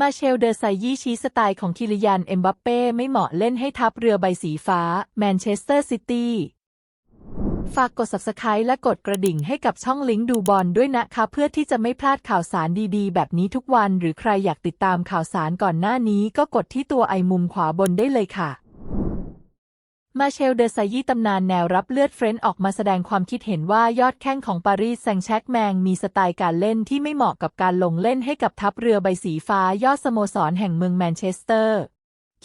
มาเชลเดอร์ไซยี่ชี้สไตล์ของคิริยันเอ็มบัปเป้ไม่เหมาะเล่นให้ทับเรือใบสีฟ้า แมนเชสเตอร์ซิตี้ ฝากกด subscribe และกดกระดิ่งให้กับช่องลิงก์ดูบอลด้วยนะคะ เพื่อที่จะไม่พลาดข่าวสารดีๆ แบบนี้ทุกวัน หรือใครอยากติดตามข่าวสารก่อนหน้านี้ก็กดที่ตัวไอมุมขวาบนได้เลยค่ะ มาเชลเดอไซยี่ตำนานแนวรับเลือดเฟรนด์ออกมาแสดงความคิดเห็นว่ายอดแข้งของปารีสแซงต์แชร์กแมงมีสไตล์การเล่นที่ไม่เหมาะกับการลงเล่นให้กับทัพเรือใบสีฟ้ายอดสโมสรแห่งเมืองแมนเชสเตอร์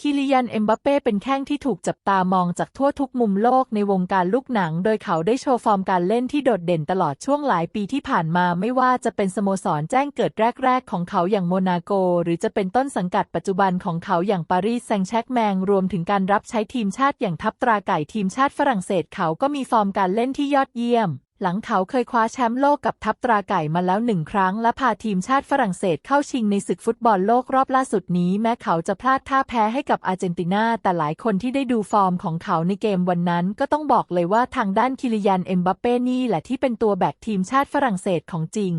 คิริยันเอ็มบัปเป้เป็นแข้งที่ถูกจับตามองจากทั่วทุกมุมโลกในวงการลูกหนัง โดยเขาได้โชว์ฟอร์มการเล่นที่โดดเด่นตลอดช่วงหลายปีที่ผ่านมาไม่ว่าจะเป็นสโมสรแจ้งเกิดแรก ๆ ของเขาอย่างโมนาโก หรือจะเป็นต้นสังกัดปัจจุบันของเขาอย่างปารีสแซงต์แชร์กแมง รวมถึงการรับใช้ทีมชาติอย่างทัพตราไก่ทีมชาติฝรั่งเศสเขาก็มีฟอร์มการเล่นที่ยอดเยี่ยม หลังเขาเคยคว้าแชมป์โลกกับทัพตราไก่มาแล้วหนึ่งครั้ง และพาทีมชาติฝรั่งเศสเข้าชิงในศึกฟุตบอลโลกรอบล่าสุดนี้ แม้เขาจะพลาดท่าแพ้ให้กับอาร์เจนตินา แต่หลายคนที่ได้ดูฟอร์มของเขาในเกมวันนั้น ก็ต้องบอกเลยว่าทางด้านคิริยันเอ็มบัปเป้นี่แหละที่เป็นตัวแบกทีมชาติฝรั่งเศสของจริง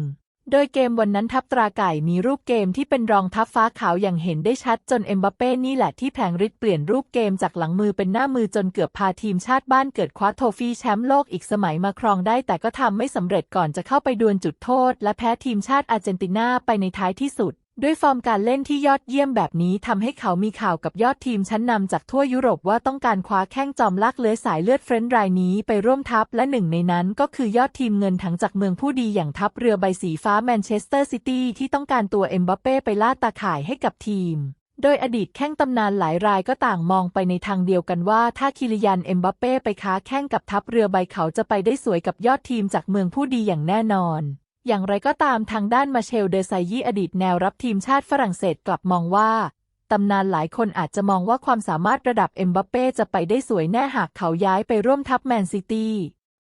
โดยเกมวันนั้นทัพตราไก่มีรูปเกมที่เป็นรองทัพฟ้าขาวอย่างเห็นได้ชัดจนเอ็มบัปเป้นี่แหละที่แผงฤทธิ์เปลี่ยนรูปเกมจากหลังมือเป็นหน้ามือจนเกือบพาทีมชาติบ้านเกิดคว้าโทฟี่แชมป์โลกอีกสมัยมาครองได้แต่ก็ทำไม่สำเร็จก่อนจะเข้าไปดวลจุดโทษ และแพ้ทีมชาติอาร์เจนตินาไปในท้ายที่สุด ด้วยฟอร์มการเล่นที่ยอดเยี่ยมแบบนี้ทำให้เขามีข่าวกับยอดทีมชั้นนำจากทั่วยุโรปว่าต้องการคว้าแข้งจอมลากเลื้อยสายเลือดเฟรนด์รายนี้ไปร่วมทัพและหนึ่งในนั้นก็คือยอดทีมเงินถังจากเมืองผู้ดีอย่างทัพเรือใบสีฟ้าแมนเชสเตอร์ซิตี้ที่ต้องการตัวเอ็มบัปเป้ไปล่าตาข่ายให้กับทีม โดยอดีตแข้งตำนานหลายรายก็ต่างมองไปในทางเดียวกันว่า ถ้าคิริยันเอ็มบัปเป้ไปค้าแข้งกับทัพเรือใบเขาจะไปได้สวยกับยอดทีมจากเมืองผู้ดีอย่างแน่นอน อย่างไรก็ตามทางด้านมาเชล เดอไซยี่อดีตแนวรับทีมชาติฝรั่งเศสกลับมองว่า ตำนานหลายคนอาจจะมองว่าความสามารถระดับเอ็มบัปเป้จะไปได้สวยแน่หากเขาย้ายไปร่วมทัพแมนซิตี้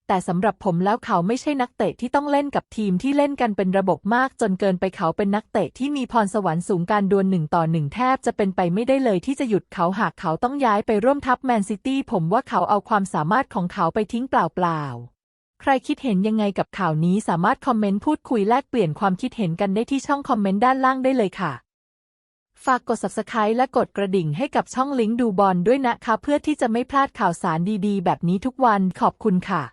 แต่สำหรับผมแล้วเขาไม่ใช่นักเตะที่ต้องเล่นกับทีมที่เล่นกันเป็นระบบมากจนเกินไปเขาเป็นนักเตะที่มีพรสวรรค์สูงการดวลหนึ่งต่อหนึ่งแทบจะเป็นไปไม่ได้เลยที่จะหยุดเขาหากเขาต้องย้ายไปร่วมทัพแมนซิตี้ผมว่าเขาเอาความสามารถของเขาไปทิ้งเปล่าๆ รคิดเห็นยังไงกับข่าวนี้สามารถคอมเมนต์พูดคุยแลกเปลี่ยนความคิดเห็นกันได้ที่ช่องคอมเมนต์ด้านล่างได้เลยค่ะ ฝากกด subscribe และกดกระดิ่งให้กับช่องลิงก์ดูบอลด้วยนะคะ เพื่อที่จะไม่พลาดข่าวสารดีๆ แบบนี้ทุกวันขอบคุณค่ะ